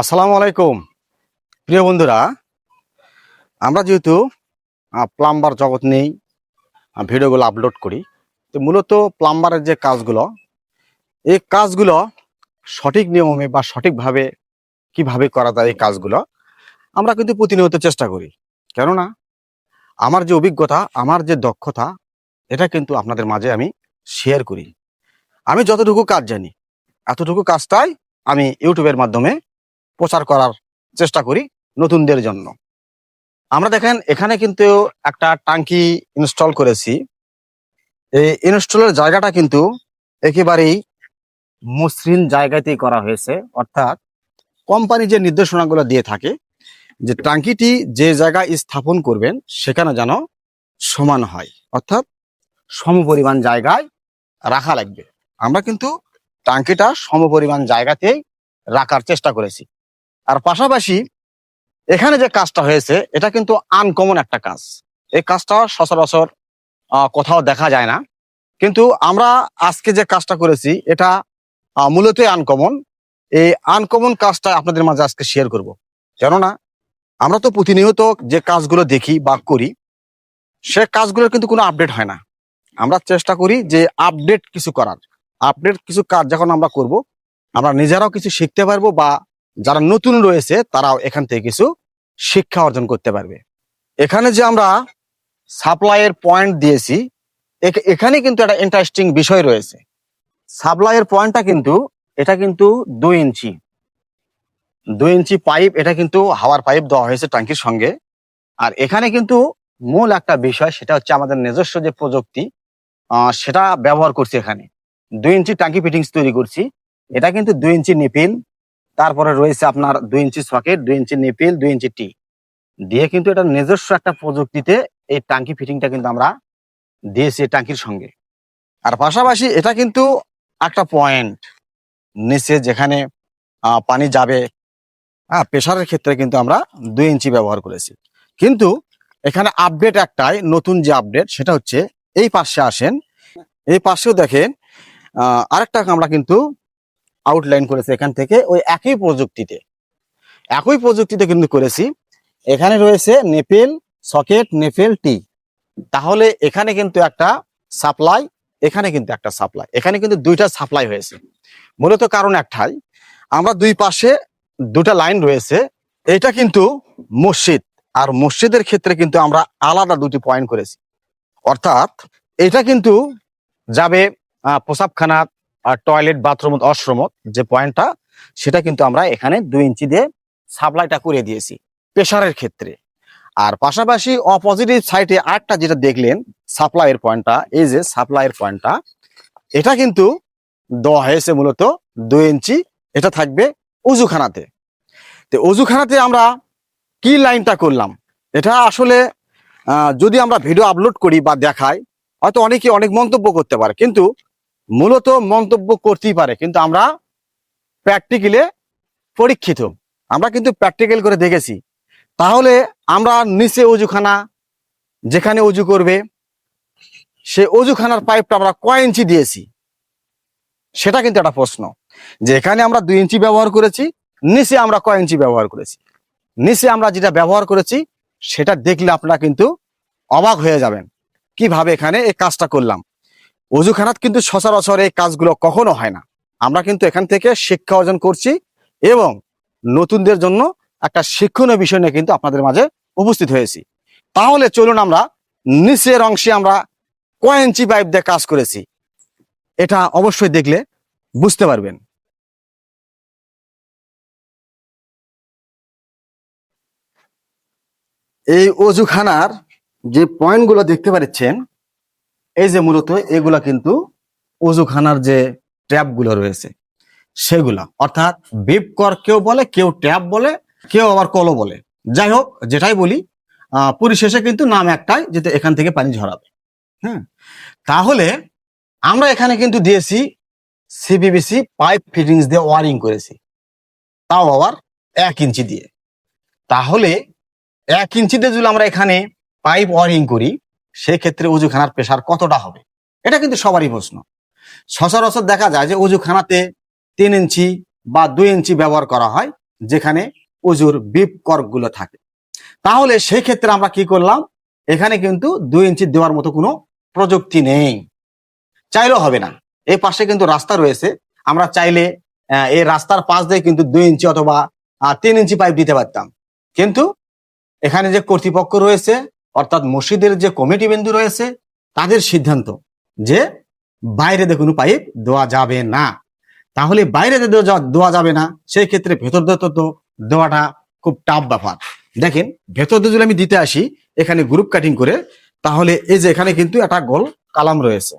আসসালামু আলাইকুম। প্রিয় বন্ধুরা, আমরা যেহেতু প্লাম্বার জগৎ নেই ভিডিওগুলো আপলোড করি, তো মূলত প্লাম্বারের যে কাজগুলো, এই কাজগুলো সঠিক নিয়মে বা সঠিকভাবে কীভাবে করা যায় এই কাজগুলো, আমরা কিন্তু প্রতিনিয়ত চেষ্টা করি। কেননা, আমার যে অভিজ্ঞতা, আমার যে দক্ষতা, এটা কিন্তু আপনাদের মাঝে আমি শেয়ার করি। আমি যতটুকু কাজ জানি, এতটুকু কাজটাই আমি ইউটিউবের মাধ্যমে প্রচার করার চেষ্টা করি নতুনদের জন্য। আমরা দেখেন, এখানে কিন্তু একটা টাঙ্কি ইনস্টল করেছি। এই ইনস্টলের জায়গাটা কিন্তু একেবারেই মসৃণ জায়গাতেই করা হয়েছে। অর্থাৎ কোম্পানি যে নির্দেশনাগুলো দিয়ে থাকে, যে টাঙ্কিটি যে জায়গায় স্থাপন করবেন, সেখানে যেন সমান হয়। অর্থাৎ সমপরিমাণ জায়গায় রাখা লাগবে। আমরা কিন্তু টাঙ্কিটা সমপরিমাণ জায়গাতেই রাখার চেষ্টা করেছি। আর পাশাপাশি এখানে যে কাজটা হয়েছে এটা কিন্তু আনকমন একটা কাজ। এই কাজটা সচরাচর কোথাও দেখা যায় না। কিন্তু আমরা আজকে যে কাজটা করেছি এটা আহ, মূলতই আনকমন এই আনকমন কাজটা আপনাদের মাঝে আজকে শেয়ার করব। কেননা আমরা তো প্রতিনিয়ত যে কাজগুলো দেখি বা করি সে কাজগুলোর কিন্তু কোনো আপডেট হয় না। আমরা চেষ্টা করি যে আপডেট কিছু করার। আপডেট কিছু কাজ যখন আমরা করব আমরা নিজেরাও কিছু শিখতে পারব বা যারা নতুন রয়েছে, তারাও এখান থেকে কিছু শিক্ষা অর্জন করতে পারবে। এখানে যে আমরা সাপ্লাইয়ের পয়েন্ট দিয়েছি, এখ- এখানে কিন্তু একটা ইন্টারেস্টিং বিষয় রয়েছে। সাপ্লাইয়ের পয়েন্টটা কিন্তু, এটা কিন্তু দুই ইঞ্চি। দুই ইঞ্চি পাইপ, এটা কিন্তু হাওয়ার পাইপ দেওয়া হয়েছে ট্যাঙ্কির সঙ্গে। আর এখানে কিন্তু মূল একটা বিষয়, সেটা হচ্ছে আমাদের নিজস্ব যে প্রযুক্তি সেটা ব্যবহার করছি এখানে। দুই ইঞ্চি ট্যাঙ্কি ফিটিংস তৈরি করছি। এটা কিন্তু দুই ইঞ্চি নিপিল তারপরে রয়েছে আপনার দুই ইঞ্চি সকেট দুই ইঞ্চি নিপিল দুই ইঞ্চি টি দিয়ে কিন্তু এটা নিজস্ব একটা প্রযুক্তিতে এই টাঙ্কি ফিটিংটা কিন্তু আমরা দিয়েছি টাঙ্কির সঙ্গে। আর পাশাপাশি এটা কিন্তু একটা পয়েন্ট নিচে যেখানে পানি যাবে হ্যাঁ প্রেশারের ক্ষেত্রে কিন্তু আমরা দুই ইঞ্চি ব্যবহার করেছি। কিন্তু এখানে আপডেট একটাই, নতুন যে আপডেট সেটা হচ্ছে এই পাশে আসেন। এই পাশেও দেখেন আরেকটা আমরা কিন্তু আউটলাইন করেছে এখান থেকে ওই একই প্রযুক্তিতে। একই প্রযুক্তিতে কিন্তু করেছি। এখানে রয়েছে নেপেল সকেট নেপেল টি। তাহলে এখানে কিন্তু একটা সাপ্লাই এখানে কিন্তু একটা সাপ্লাই এখানে কিন্তু দুইটা সাপ্লাই হয়েছে। মূলত কারণ একটাই, আমরা দুই পাশে দুটা লাইন রয়েছে। এটা কিন্তু মসজিদ, আর মসজিদের ক্ষেত্রে কিন্তু আমরা আলাদা দুটি পয়েন্ট করেছি। অর্থাৎ এটা কিন্তু যাবে প্রসাবখানা আর টয়লেট বাথরুম অশ্রম যে পয়েন্টটা সেটা কিন্তু আমরা এখানে দুই ইঞ্চি দিয়ে সাপ্লাইটা করে দিয়েছি প্রেশারের ক্ষেত্রে। আর পাশাপাশি অপজিটিভ সাইডে আরেকটা যেটা দেখলেন সাপ্লাইয়ের পয়েন্টটা এই যে সাপ্লাইয়ের পয়েন্টটা এটা কিন্তু দেওয়া হয়েছে মূলত দুই ইঞ্চি, এটা থাকবে উজুখানাতে। তো উজুখানাতে আমরা কি লাইনটা করলাম? এটা আসলে যদি আমরা ভিডিও আপলোড করি বা দেখাই, হয়তো অনেকে অনেক মন্তব্য করতে পারে, কিন্তু মূলত মন্তব্য করতেই পারে, কিন্তু আমরা প্র্যাকটিক্যালে পরীক্ষিত। আমরা কিন্তু প্র্যাকটিক্যাল করে দেখেছি। তাহলে আমরা নিচে অজুখানা, যেখানে উজু করবে, সে অজুখানার পাইপটা আমরা কয় ইঞ্চি দিয়েছি? সেটা কিন্তু একটা প্রশ্ন। যে এখানে আমরা দুই ইঞ্চি ব্যবহার করেছি, নিচে আমরা কয় ইঞ্চি ব্যবহার করেছি? নিচে আমরা যেটা ব্যবহার করেছি, সেটা দেখলে আপনারা কিন্তু অবাক হয়ে যাবেন। কীভাবে এখানে এই কাজটা করলাম? অজুখানাত কিন্তু সচরাচর এই কাজগুলো কখনো হয় না। আমরা কিন্তু এখান থেকে শিক্ষা অর্জন করছি এবং নতুনদের জন্য একটা শিক্ষণীয় বিষয় নিয়ে কিন্তু আপনাদের মাঝে উপস্থিত হয়েছি। তাহলে চলুন আমরা নিচের অংশে আমরা কয়েঞ্চি পাইপ দিয়ে কাজ করেছি, এটা অবশ্যই দেখলে বুঝতে পারবেন। এই অজুখানার যে পয়েন্টগুলো দেখতে পাচ্ছেন এই যে মূলত এগুলা কিন্তু অজুখানার যে ট্যাপগুলো রয়েছে, সেগুলা। অর্থাৎ বিপ কর কেউ বলে, কেউ ট্যাপ বলে, কেউ আবার কলো বলে। যাই হোক, যেটাই বলি পরিশেষে কিন্তু নাম একটাই যেটা এখান থেকে পানি ঝরাবে। হ্যাঁ তাহলে আমরা এখানে কিন্তু দিয়েছি সিপিবিসি পাইপ ফিটিংস দিয়ে ওয়ারিং করেছি। তাও আবার এক ইঞ্চি দিয়ে। তাহলে এক ইঞ্চিতে যদি আমরা এখানে পাইপ ওয়ারিং করি সেক্ষেত্রে উজুখানার প্রেশার কতটা হবে? এটা কিন্তু সবারই প্রশ্ন। সচরাচর দেখা যায় যে উজুখানাতে তিন ইঞ্চি বা দুই ইঞ্চি ব্যবহার করা হয়, যেখানে উজুর বিপগুলো থাকে। তাহলে সেই ক্ষেত্রে আমরা কি করলাম? এখানে কিন্তু দুই ইঞ্চি দেওয়ার মতো কোনো প্রযুক্তি নেই। চাইলেও হবে না। এই পাশে কিন্তু রাস্তা রয়েছে। আমরা চাইলে এই রাস্তার পাশ দিয়ে কিন্তু দুই ইঞ্চি অথবা তিন ইঞ্চি পাইপ দিতে পারতাম। কিন্তু এখানে যে কর্তৃপক্ষ রয়েছে অর্থাৎ মসজিদের যে কমিটি বিন্দু রয়েছে, তাদের সিদ্ধান্ত যে বাইরে দিয়ে কোনো পাইপ দেওয়া যাবে না। তাহলে বাইরে দেওয়া যাবে না, সেই ক্ষেত্রে ভেতর তো দেওয়াটা খুব টাফ ব্যাপার। দেখেন, ভেতর দিয়ে যদি আমি দিতে আসি, এখানে গ্রুপ কাটিং করে, তাহলে এই যে এখানে কিন্তু একটা গোল কালাম রয়েছে।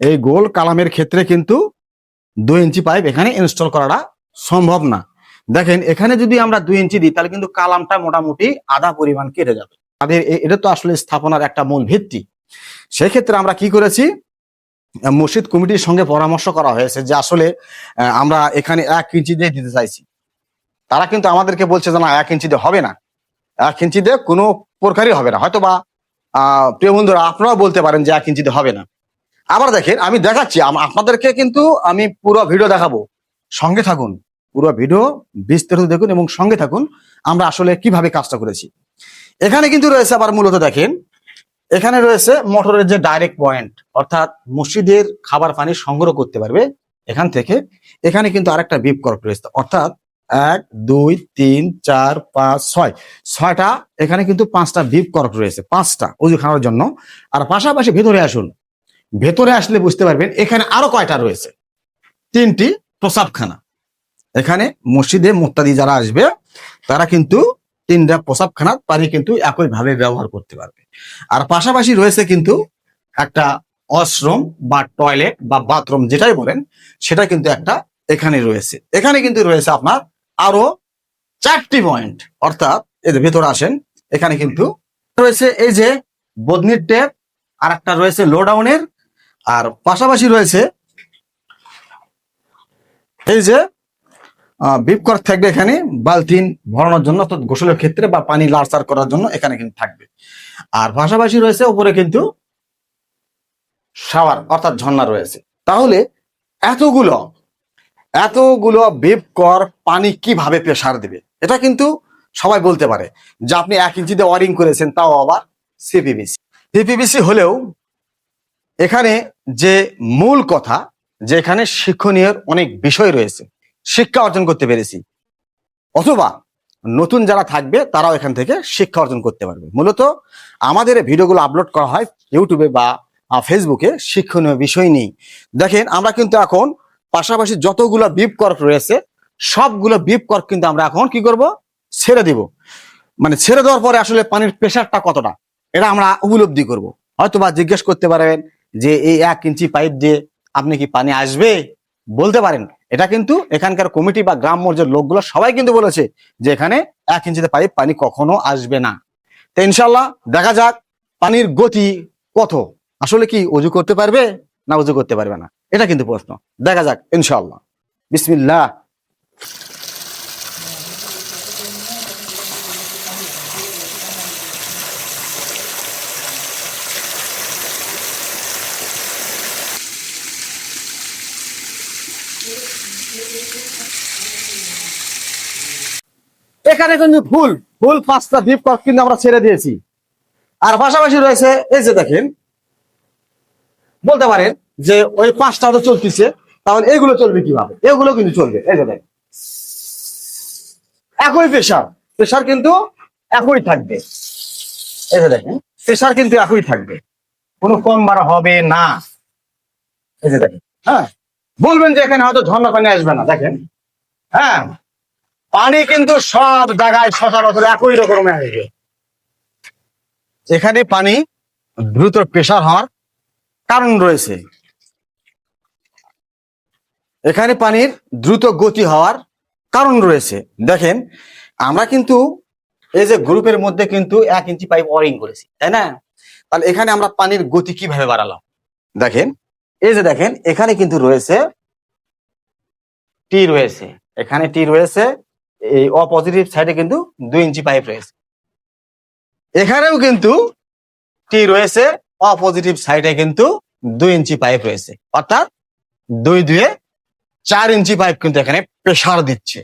এই গোল কালামের ক্ষেত্রে কিন্তু দুই ইঞ্চি পাইপ এখানে ইনস্টল করাটা সম্ভব না। দেখেন, এখানে যদি আমরা দুই ইঞ্চি দিই, তাহলে কিন্তু কালামটা মোটামুটি আধা পরিমাণ কেটে যাবে। তাদের এটা তো আসলে স্থাপনার একটা মূল ভিত্তি। সেক্ষেত্রে আমরা কি করেছি? মসজিদ কমিটির সঙ্গে পরামর্শ করা হয়েছে যে আসলে আমরা এখানে এক ইঞ্চি দিয়ে দিতে চাইছি। তারা কিন্তু আমাদেরকে বলছে যে না, এক ইঞ্চি দিয়ে হবে না। এক ইঞ্চি দিয়ে কোনো প্রকারই হবে না। হয়তো বা প্রিয় বন্ধুরা, আপনারাও বলতে পারেন যে এক ইঞ্চি দিয়ে হবে না। আবার দেখেন, আমি দেখাচ্ছি আপনাদেরকে কিন্তু আমি পুরো ভিডিও দেখাবো। সঙ্গে থাকুন, পুরো ভিডিও বিস্তারিত দেখুন এবং সঙ্গে থাকুন, আমরা আসলে কীভাবে কাজটা করেছি। এখানে কিন্তু রয়েছে আবার মূলত দেখেন, এখানে রয়েছে মোটরের যে ডাইরেক্ট পয়েন্ট অর্থাৎ মসজিদের খাবার পানি সংগ্রহ করতে পারবে এখান থেকে। এখানে কিন্তু আরেকটা বিপ কর্ক রয়েছে, অর্থাৎ এক, দুই, তিন, চার, পাঁচ, ছয়। ছয়টা, এখানে কিন্তু পাঁচটা বিপ কর্ক রয়েছে, পাঁচটা উজু খাওয়ার জন্য। আর পাশাপাশি ভেতরে আসুন, ভেতরে আসলে বুঝতে পারবেন এখানে আরও কয়টা রয়েছে। তিনটি প্রসাবখানা। এখানে মসজিদে মোত্তাদি যারা আসবে, তারা কিন্তু তিনটা প্রসাবখানার পানি কিন্তু একইভাবে ব্যবহার করতে পারবে। আর পাশাপাশি রয়েছে কিন্তু একটা অশ্রম বা টয়লেট বা বাথরুম যেটাই বলেন, সেটা কিন্তু একটা এখানে রয়েছে। এখানে কিন্তু রয়েছে আপনার আরও চারটি পয়েন্ট। অর্থাৎ যে ভেতরে আসেন, এখানে কিন্তু রয়েছে এই যে বদনির ট্যাপ আর একটা রয়েছে লোডাউনের, আর পাশাপাশি রয়েছে এই যে বিপকর থাকবে এখানে, বালতিন ভরানোর জন্য, অর্থাৎ গোসলের ক্ষেত্রে বা পানি লাড়সার করার জন্য এখানে কিন্তু থাকবে। আর পাশাপাশি রয়েছে উপরে কিন্তু শাওয়ার, অর্থাৎ ঝর্ণা রয়েছে। তাহলে এতগুলো এতগুলো বিপকর পানি কীভাবে প্রেসার দেবে? এটা কিন্তু সবাই বলতে পারে যে আপনি এক ইঞ্চিতে ওয়ারিং করেছেন, তাও আবার সিপিবিসি সিপিবিসি হলেও এখানে যে মূল কথা, যে এখানে শিক্ষণীয় অনেক বিষয় রয়েছে শিক্ষা অর্জন করতে পেরেছি। অথবা নতুন যারা থাকবে, তারাও এখান থেকে শিক্ষা অর্জন করতে পারবে। মূলত আমাদের ভিডিওগুলো আপলোড করা হয় ইউটিউবে বা ফেসবুকে শিক্ষণীয় বিষয় নেই দেখেন, আমরা কিন্তু এখন পাশাপাশি যতগুলো বিপ কর্ক রয়েছে, সবগুলো বিপ কর্ক কিন্তু আমরা এখন কি করব? ছেড়ে দিব। মানে ছেড়ে দেওয়ার পরে আসলে পানির প্রেশারটা কতটা? এটা আমরা উপলব্ধি করব। হয়তো বা জিজ্ঞেস করতে পারবেন যে, এই এক ইঞ্চি পাইপ দিয়ে আপনি কি পানি আসবে? বলতে পারেন। এটা কিন্তু এখানকার কমিটি বা গ্রাম মর্যাদার লোকগুলো, সবাই কিন্তু বলেছে যে এখানে এক ইঞ্চিতে পাইপ পানি কখনো আসবে না। তো ইনশাল্লাহ দেখা যাক পানির গতি কত। আসলে কি অজু করতে পারবে না অজু করতে পারবে না? এটা কিন্তু প্রশ্ন। দেখা যাক ইনশাল্লাহ বিসমিল্লাহ। এখানে কিন্তু ফুল ফুল পাঁচটা দ্বীপ কিন্তু আমরা ছেড়ে দিয়েছি। আর পাশাপাশি রয়েছে, এই যে দেখেন, বলতে পারেন যে ওই পাঁচটা তো চলতেছে, তাহলে এগুলো চলবে কীভাবে? এগুলো কিন্তু চলবে, এই যে দেখেন। একই প্রেশার প্রেশার কিন্তু একই থাকবে। এই যে দেখেন প্রেশার কিন্তু একই থাকবে। কোনো কম বাড়া হবে না। এই যে দেখেন হ্যাঁ? বলবেন যে এখানে হয়তো ঝর্ণা পানি আসবে না, দেখেন। হ্যাঁ? পানি কিন্তু সব জায়গায় সচরাচর একই রকম আসবে। এখানে পানি দ্রুত প্রেশার হওয়ার কারণ রয়েছে। এখানে পানির দ্রুত গতি হওয়ার কারণ রয়েছে। দেখেন, আমরা কিন্তু এই যে গ্রুপের মধ্যে কিন্তু এক ইঞ্চি পাইপ ওয়ারিং করেছি, তাই না? তাহলে এখানে আমরা পানির গতি কীভাবে বাড়ালাম? দেখেন এই যে দেখেন, এখানে কিন্তু রয়েছে টি রয়েছে। এখানে টি রয়েছে, এই অপজিটিভ সাইডে কিন্তু দুই ইঞ্চি পাইপ রয়েছে। এখানেও কিন্তু টি রয়েছে অপজিটিভ সাইডে কিন্তু দুই ইঞ্চি পাইপ রয়েছে। অর্থাৎ দুই দুয়ে চার ইঞ্চি পাইপ কিন্তু এখানে প্রেসার দিচ্ছে।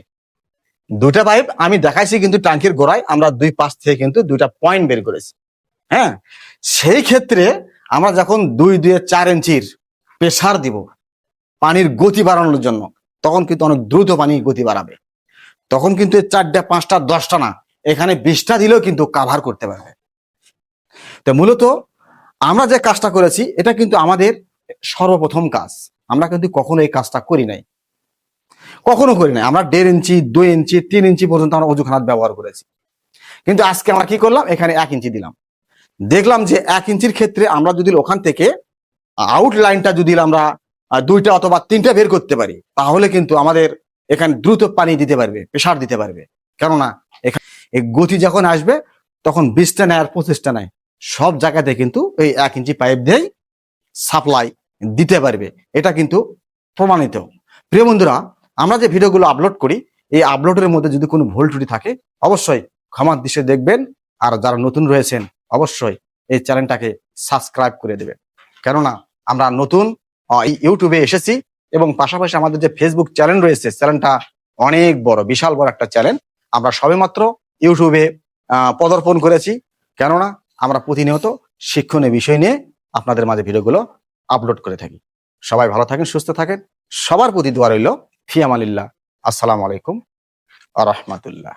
দুটা পাইপ আমি দেখাইছি কিন্তু ট্যাঙ্কির গোড়ায়, আমরা দুই পাশ থেকে কিন্তু দুইটা পয়েন্ট বের করেছি। হ্যাঁ? সেই ক্ষেত্রে আমরা যখন দুই দুয়ে চার ইঞ্চির প্রেসার দিব, পানির গতি বাড়ানোর জন্য। তখন কিন্তু অনেক দ্রুত পানি গতি বাড়াবে। তখন কিন্তু চারটা, পাঁচটা, দশটা না, এখানে বিশটা দিলেও কিন্তু কাভার করতে পারবে। তো মূলত আমরা যে কাজটা করেছি, এটা কিন্তু আমাদের সর্বপ্রথম কাজ। আমরা কিন্তু কখনো এই কাজটা করি নাই। কখনো করি নাই। আমরা দেড় ইঞ্চি, দুই ইঞ্চি, তিন ইঞ্চি পর্যন্ত আমরা অজু খানাত ব্যবহার করেছি। কিন্তু আজকে আমরা কি করলাম? এখানে এক ইঞ্চি দিলাম। দেখলাম যে এক ইঞ্চির ক্ষেত্রে আমরা যদি ওখান থেকে আউট লাইনটা যদি আমরা দুইটা অথবা তিনটা বের করতে পারি, তাহলে কিন্তু আমাদের এখানে দ্রুত পানি দিতে পারবে প্রেশার দিতে পারবে। কেননা, এখানে গতি যখন আসবে, তখন বিশটা নেয় আর পঁচিশটা নেয়। সব জায়গাতে কিন্তু এই এক ইঞ্চি পাইপ দিয়েই সাপ্লাই দিতে পারবে। এটা কিন্তু প্রমাণিত। প্রিয় বন্ধুরা, আমরা যে ভিডিওগুলো আপলোড করি, এই আপলোডের মধ্যে যদি কোনো ভুল ত্রুটি থাকে, অবশ্যই ক্ষমার দৃশ্যে দেখবেন। আর যারা নতুন রয়েছেন, অবশ্যই এই চ্যানেলটাকে সাবস্ক্রাইব করে দেবেন। কেননা আমরা নতুন ইউটিউবে এসেছি এবং পাশাপাশি আমাদের যে ফেসবুক চ্যানেল রয়েছে চ্যানেলটা অনেক বড়, বিশাল বড় একটা চ্যানেল আমরা সবেমাত্র ইউটিউবে পদার্পণ করেছি। কেননা আমরা প্রতিনিয়ত শিক্ষণীয় বিষয় নিয়ে আপনাদের মাঝে ভিডিওগুলো আপলোড করে থাকি। সবাই ভালো থাকেন, সুস্থ থাকেন। সবার প্রতি দোয়া রইল। ফিয়ামালিল্লাহ আসসালামু আলাইকুম। আ, রহমাতুল্লাহ।